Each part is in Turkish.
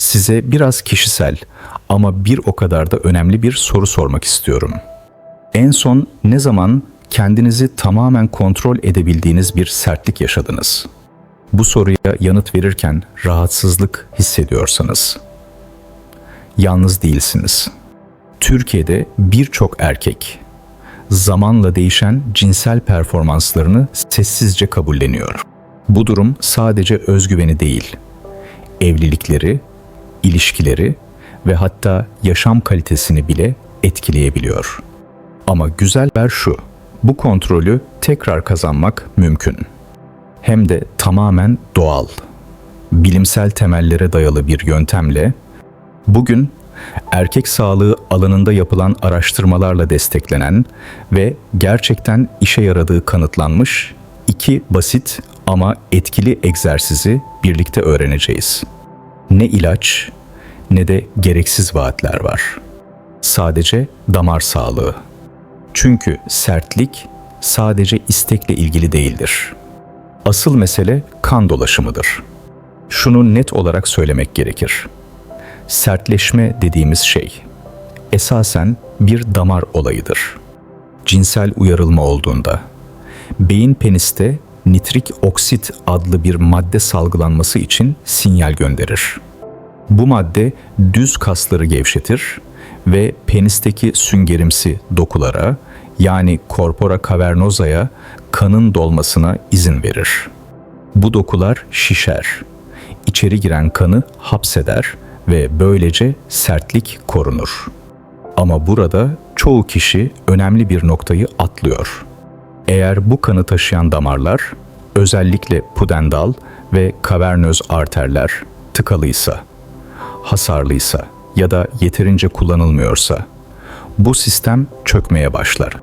Size biraz kişisel ama bir o kadar da önemli bir soru sormak istiyorum. En son ne zaman kendinizi tamamen kontrol edebildiğiniz bir sertlik yaşadınız? Bu soruya yanıt verirken rahatsızlık hissediyorsanız yalnız değilsiniz. Türkiye'de birçok erkek zamanla değişen cinsel performanslarını sessizce kabulleniyor. Bu durum sadece özgüveni değil, evlilikleri, ilişkileri ve hatta yaşam kalitesini bile etkileyebiliyor. Ama güzel haber şu, bu kontrolü tekrar kazanmak mümkün. Hem de tamamen doğal, bilimsel temellere dayalı bir yöntemle bugün erkek sağlığı alanında yapılan araştırmalarla desteklenen ve gerçekten işe yaradığı kanıtlanmış iki basit ama etkili egzersizi birlikte öğreneceğiz. Ne ilaç ne de gereksiz vaatler var. Sadece damar sağlığı. Çünkü sertlik sadece istekle ilgili değildir. Asıl mesele kan dolaşımıdır. Şunu net olarak söylemek gerekir. Sertleşme dediğimiz şey esasen bir damar olayıdır. Cinsel uyarılma olduğunda beyin peniste nitrik oksit adlı bir madde salgılanması için sinyal gönderir. Bu madde düz kasları gevşetir ve penisteki süngerimsi dokulara yani corpora cavernosa'ya kanın dolmasına izin verir. Bu dokular şişer, içeri giren kanı hapseder ve böylece sertlik korunur. Ama burada çoğu kişi önemli bir noktayı atlıyor. Eğer bu kanı taşıyan damarlar, özellikle pudendal ve kavernöz arterler tıkalıysa, hasarlıysa ya da yeterince kullanılmıyorsa, bu sistem çökmeye başlar.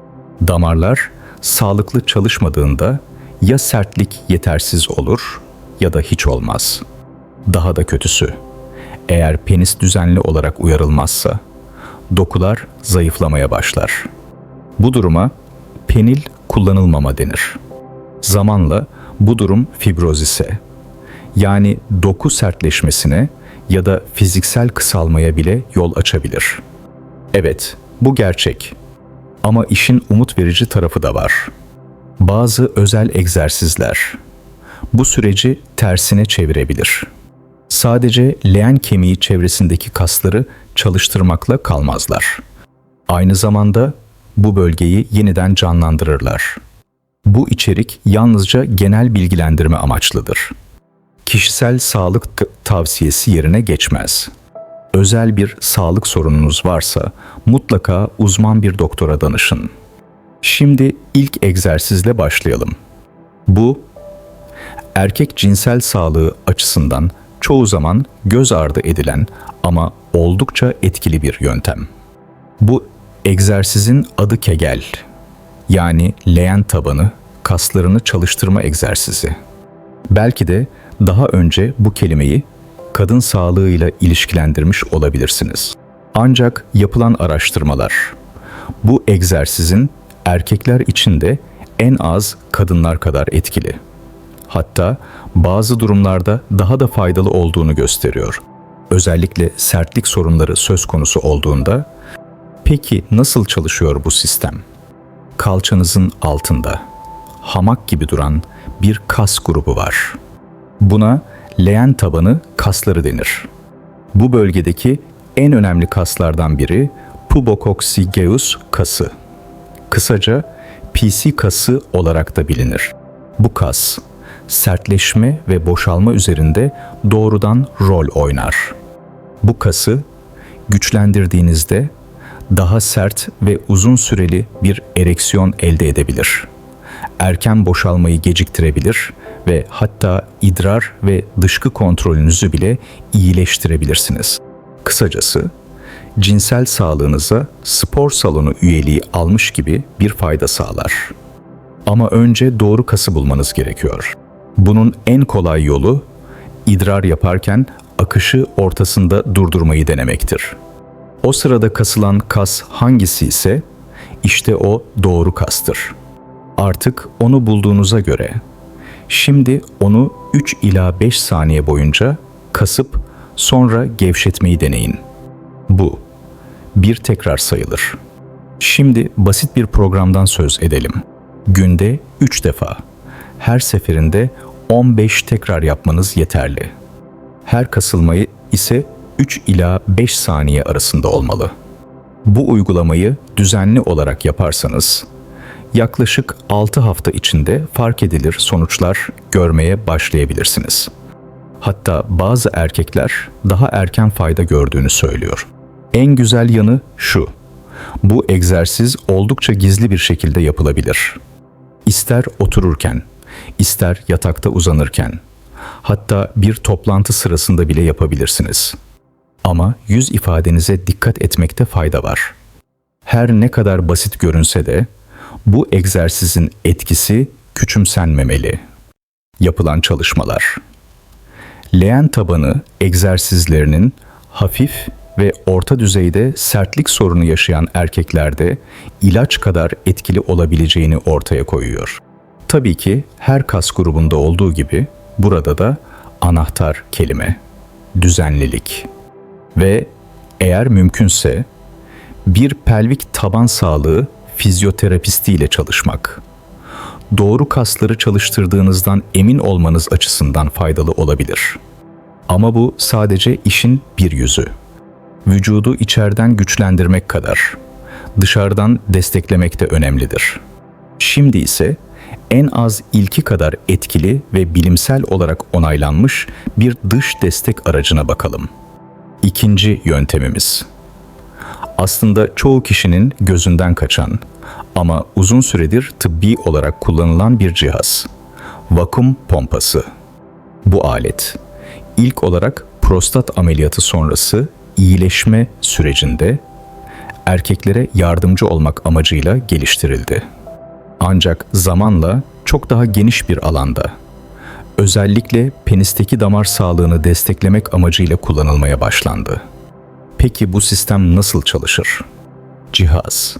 Damarlar sağlıklı çalışmadığında ya sertlik yetersiz olur ya da hiç olmaz. Daha da kötüsü, eğer penis düzenli olarak uyarılmazsa, dokular zayıflamaya başlar. Bu duruma penil kullanılmama denir. Zamanla bu durum fibrozise, yani doku sertleşmesine ya da fiziksel kısalmaya bile yol açabilir. Evet, bu gerçek. Ama işin umut verici tarafı da var. Bazı özel egzersizler bu süreci tersine çevirebilir. Sadece leğen kemiği çevresindeki kasları çalıştırmakla kalmazlar. Aynı zamanda bu bölgeyi yeniden canlandırırlar. Bu içerik yalnızca genel bilgilendirme amaçlıdır. Kişisel sağlık tavsiyesi yerine geçmez. Özel bir sağlık sorununuz varsa mutlaka uzman bir doktora danışın. Şimdi ilk egzersizle başlayalım. Bu erkek cinsel sağlığı açısından çoğu zaman göz ardı edilen ama oldukça etkili bir yöntem. Bu egzersizin adı Kegel. Yani leğen tabanı kaslarını çalıştırma egzersizi. Belki de daha önce bu kelimeyi kadın sağlığıyla ilişkilendirmiş olabilirsiniz. Ancak yapılan araştırmalar bu egzersizin erkekler için de en az kadınlar kadar etkili. Hatta bazı durumlarda daha da faydalı olduğunu gösteriyor. Özellikle sertlik sorunları söz konusu olduğunda peki nasıl çalışıyor bu sistem? Kalçanızın altında hamak gibi duran bir kas grubu var. Buna leğen tabanı kasları denir. Bu bölgedeki en önemli kaslardan biri pubococcygeus kası. Kısaca PC kası olarak da bilinir. Bu kas sertleşme ve boşalma üzerinde doğrudan rol oynar. Bu kası güçlendirdiğinizde daha sert ve uzun süreli bir ereksiyon elde edebilir. Erken boşalmayı geciktirebilir ve hatta idrar ve dışkı kontrolünüzü bile iyileştirebilirsiniz. Kısacası cinsel sağlığınıza spor salonu üyeliği almış gibi bir fayda sağlar. Ama önce doğru kası bulmanız gerekiyor. Bunun en kolay yolu idrar yaparken akışı ortasında durdurmayı denemektir. O sırada kasılan kas hangisi ise işte o doğru kastır. Artık onu bulduğunuza göre şimdi onu 3 ila 5 saniye boyunca kasıp Sonra gevşetmeyi deneyin. Bu bir tekrar sayılır. Şimdi basit bir programdan söz edelim. Günde 3 defa. Her seferinde 15 tekrar yapmanız yeterli. Her kasılmayı ise 3 ila 5 saniye arasında olmalı. Bu uygulamayı düzenli olarak yaparsanız yaklaşık 6 hafta içinde fark edilir sonuçlar görmeye başlayabilirsiniz. Hatta bazı erkekler daha erken fayda gördüğünü söylüyor. En güzel yanı şu. Bu egzersiz oldukça gizli bir şekilde yapılabilir. İster otururken, ister yatakta uzanırken, hatta bir toplantı sırasında bile yapabilirsiniz. Ama yüz ifadenize dikkat etmekte fayda var. Her ne kadar basit görünse de bu egzersizin etkisi küçümsenmemeli. Yapılan çalışmalar Leğen tabanı egzersizlerinin hafif ve orta düzeyde sertlik sorunu yaşayan erkeklerde ilaç kadar etkili olabileceğini ortaya koyuyor. Tabii ki her kas grubunda olduğu gibi burada da anahtar kelime düzenlilik ve eğer mümkünse bir pelvik taban sağlığı fizyoterapisti ile çalışmak. Doğru kasları çalıştırdığınızdan emin olmanız açısından faydalı olabilir. Ama bu sadece işin bir yüzü. Vücudu içeriden güçlendirmek kadar dışarıdan desteklemek de önemlidir. Şimdi ise en az ilki kadar etkili ve bilimsel olarak onaylanmış bir dış destek aracına bakalım. İkinci yöntemimiz. Aslında çoğu kişinin gözünden kaçan ama uzun süredir tıbbi olarak kullanılan bir cihaz. Vakum pompası. Bu alet ilk olarak prostat ameliyatı sonrası iyileşme sürecinde erkeklere yardımcı olmak amacıyla geliştirildi. Ancak zamanla çok daha geniş bir alanda, özellikle penisteki damar sağlığını desteklemek amacıyla kullanılmaya başlandı. Peki bu sistem nasıl çalışır? Cihaz,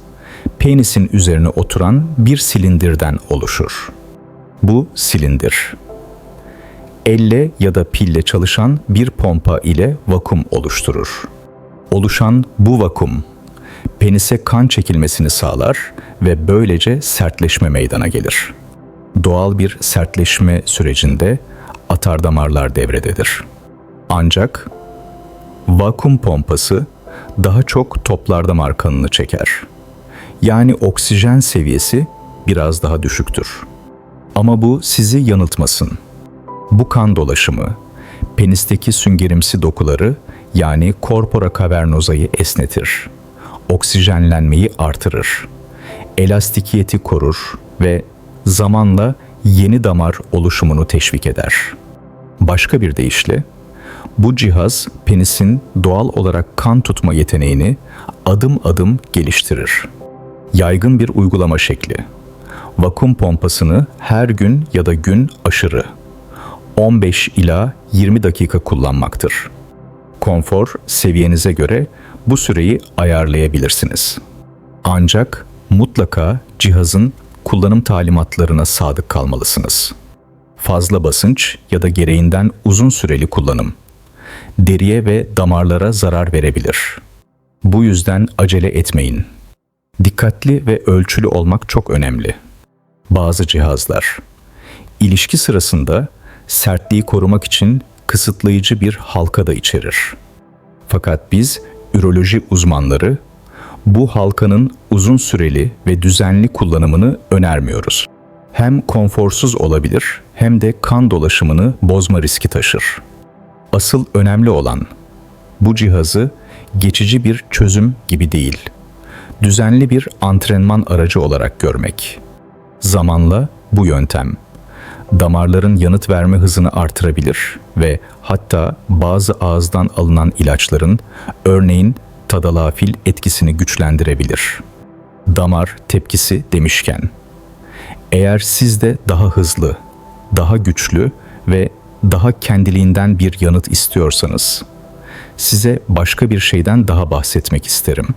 penisin üzerine oturan bir silindirden oluşur. Bu silindir, elle ya da pille çalışan bir pompa ile vakum oluşturur. Oluşan bu vakum penise kan çekilmesini sağlar ve böylece sertleşme meydana gelir. Doğal bir sertleşme sürecinde atar damarlar devrededir. Ancak vakum pompası daha çok toplar damar kanını çeker. Yani oksijen seviyesi biraz daha düşüktür. Ama bu sizi yanıltmasın. Bu kan dolaşımı penisteki süngerimsi dokuları yani korpora kavernozayı esnetir. Oksijenlenmeyi artırır. Elastikiyeti korur ve zamanla yeni damar oluşumunu teşvik eder. Başka bir deyişle bu cihaz penisin doğal olarak kan tutma yeteneğini adım adım geliştirir. Yaygın bir uygulama şekli. Vakum pompasını her gün ya da gün aşırı 15 ila 20 dakika kullanmaktır. Konfor seviyenize göre bu süreyi ayarlayabilirsiniz. Ancak mutlaka cihazın kullanım talimatlarına sadık kalmalısınız. Fazla basınç ya da gereğinden uzun süreli kullanım deriye ve damarlara zarar verebilir. Bu yüzden acele etmeyin. Dikkatli ve ölçülü olmak çok önemli. Bazı cihazlar ilişki sırasında sertliği korumak için kısıtlayıcı bir halka da içerir. Fakat biz üroloji uzmanları bu halkanın uzun süreli ve düzenli kullanımını önermiyoruz. Hem konforsuz olabilir hem de kan dolaşımını bozma riski taşır. Asıl önemli olan bu cihazı geçici bir çözüm gibi değil, düzenli bir antrenman aracı olarak görmek. Zamanla bu yöntem damarların yanıt verme hızını artırabilir ve hatta bazı ağızdan alınan ilaçların örneğin tadalafil etkisini güçlendirebilir. Damar tepkisi demişken eğer siz de daha hızlı, daha güçlü ve daha kendiliğinden bir yanıt istiyorsanız size başka bir şeyden daha bahsetmek isterim.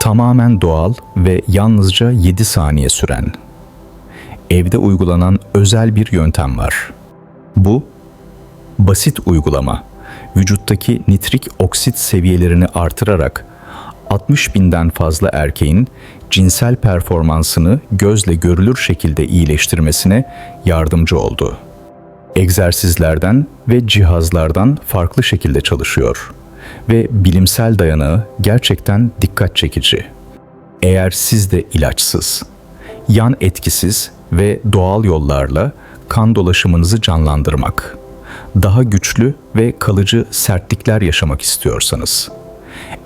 Tamamen doğal ve yalnızca 7 saniye süren evde uygulanan özel bir yöntem var. Bu basit uygulama vücuttaki nitrik oksit seviyelerini artırarak 60 binden fazla erkeğin cinsel performansını gözle görülür şekilde iyileştirmesine yardımcı oldu. Egzersizlerden ve cihazlardan farklı şekilde çalışıyor ve bilimsel dayanağı gerçekten dikkat çekici. Eğer siz de ilaçsız, yan etkisiz ve doğal yollarla kan dolaşımınızı canlandırmak, daha güçlü ve kalıcı sertlikler yaşamak istiyorsanız,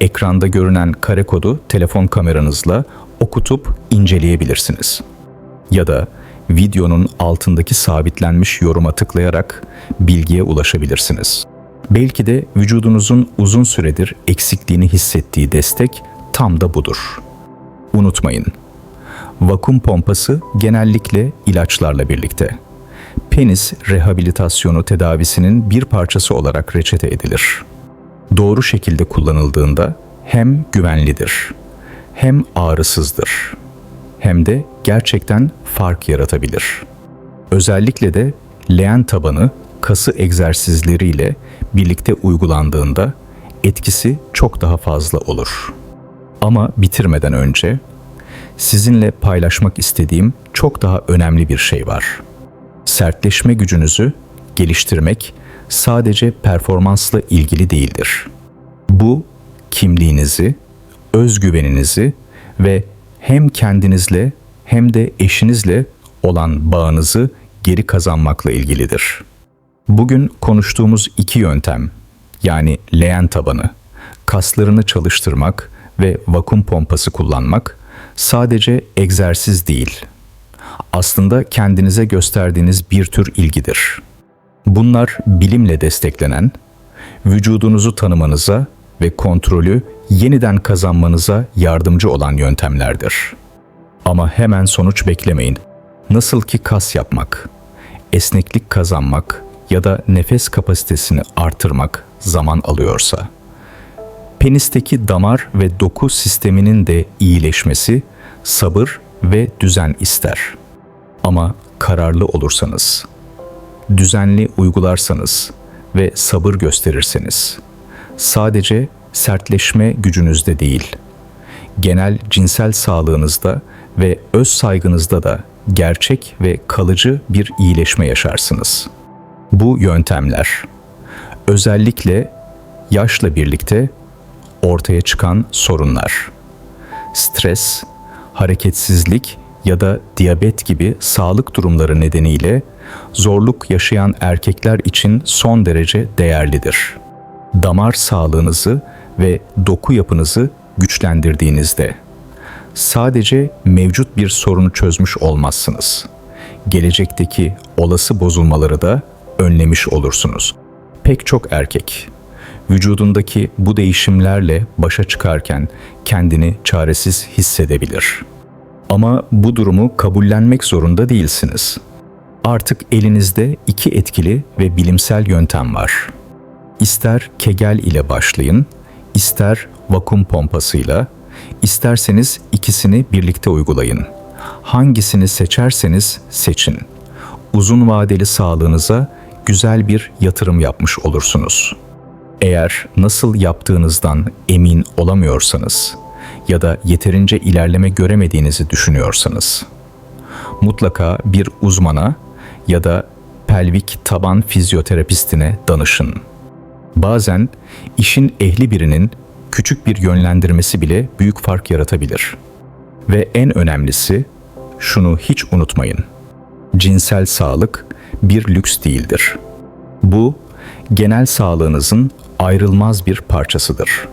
ekranda görünen kare kodu telefon kameranızla okutup inceleyebilirsiniz. Ya da videonun altındaki sabitlenmiş yoruma tıklayarak bilgiye ulaşabilirsiniz. Belki de vücudunuzun uzun süredir eksikliğini hissettiği destek tam da budur. Unutmayın, vakum pompası genellikle ilaçlarla birlikte. Penis rehabilitasyonu tedavisinin bir parçası olarak reçete edilir. Doğru şekilde kullanıldığında hem güvenlidir, hem ağrısızdır, hem de gerçekten fark yaratabilir. Özellikle de leğen tabanı kası egzersizleriyle birlikte uygulandığında etkisi çok daha fazla olur. Ama bitirmeden önce sizinle paylaşmak istediğim çok daha önemli bir şey var. Sertleşme gücünüzü geliştirmek sadece performansla ilgili değildir. Bu kimliğinizi, özgüveninizi ve hem kendinizle hem de eşinizle olan bağınızı geri kazanmakla ilgilidir. Bugün konuştuğumuz iki yöntem yani leğen tabanı, kaslarını çalıştırmak ve vakum pompası kullanmak sadece egzersiz değil. Aslında kendinize gösterdiğiniz bir tür ilgidir. Bunlar bilimle desteklenen, vücudunuzu tanımanıza ve kontrolü yeniden kazanmanıza yardımcı olan yöntemlerdir. Ama hemen sonuç beklemeyin. Nasıl ki kas yapmak, esneklik kazanmak ya da nefes kapasitesini artırmak zaman alıyorsa, penisteki damar ve doku sisteminin de iyileşmesi sabır ve düzen ister. Ama kararlı olursanız, düzenli uygularsanız ve sabır gösterirseniz, sadece sertleşme gücünüzde değil, genel cinsel sağlığınızda ve öz saygınızda da gerçek ve kalıcı bir iyileşme yaşarsınız. Bu yöntemler özellikle yaşla birlikte ortaya çıkan sorunlar, stres, hareketsizlik ya da diyabet gibi sağlık durumları nedeniyle zorluk yaşayan erkekler için son derece değerlidir. Damar sağlığınızı ve doku yapınızı güçlendirdiğinizde sadece mevcut bir sorunu çözmüş olmazsınız. Gelecekteki olası bozulmaları da önlemiş olursunuz. Pek çok erkek vücudundaki bu değişimlerle başa çıkarken kendini çaresiz hissedebilir. Ama bu durumu kabullenmek zorunda değilsiniz. Artık elinizde iki etkili ve bilimsel yöntem var. İster Kegel ile başlayın, ister vakum pompasıyla, isterseniz ikisini birlikte uygulayın. Hangisini seçerseniz seçin. Uzun vadeli sağlığınıza güzel bir yatırım yapmış olursunuz. Eğer nasıl yaptığınızdan emin olamıyorsanız ya da yeterince ilerleme göremediğinizi düşünüyorsanız mutlaka bir uzmana ya da pelvik taban fizyoterapistine danışın. Bazen işin ehli birinin küçük bir yönlendirmesi bile büyük fark yaratabilir. Ve en önemlisi şunu hiç unutmayın. Cinsel sağlık bir lüks değildir. Bu genel sağlığınızın ayrılmaz bir parçasıdır.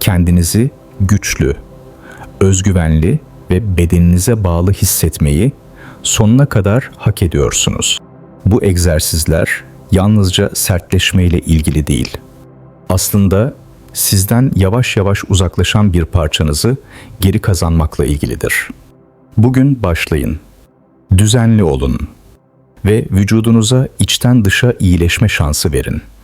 Kendinizi güçlü, özgüvenli ve bedeninize bağlı hissetmeyi sonuna kadar hak ediyorsunuz. Bu egzersizler yalnızca sertleşmeyle ilgili değil. Aslında sizden yavaş yavaş uzaklaşan bir parçanızı geri kazanmakla ilgilidir. Bugün başlayın. Düzenli olun ve vücudunuza içten dışa iyileşme şansı verin.''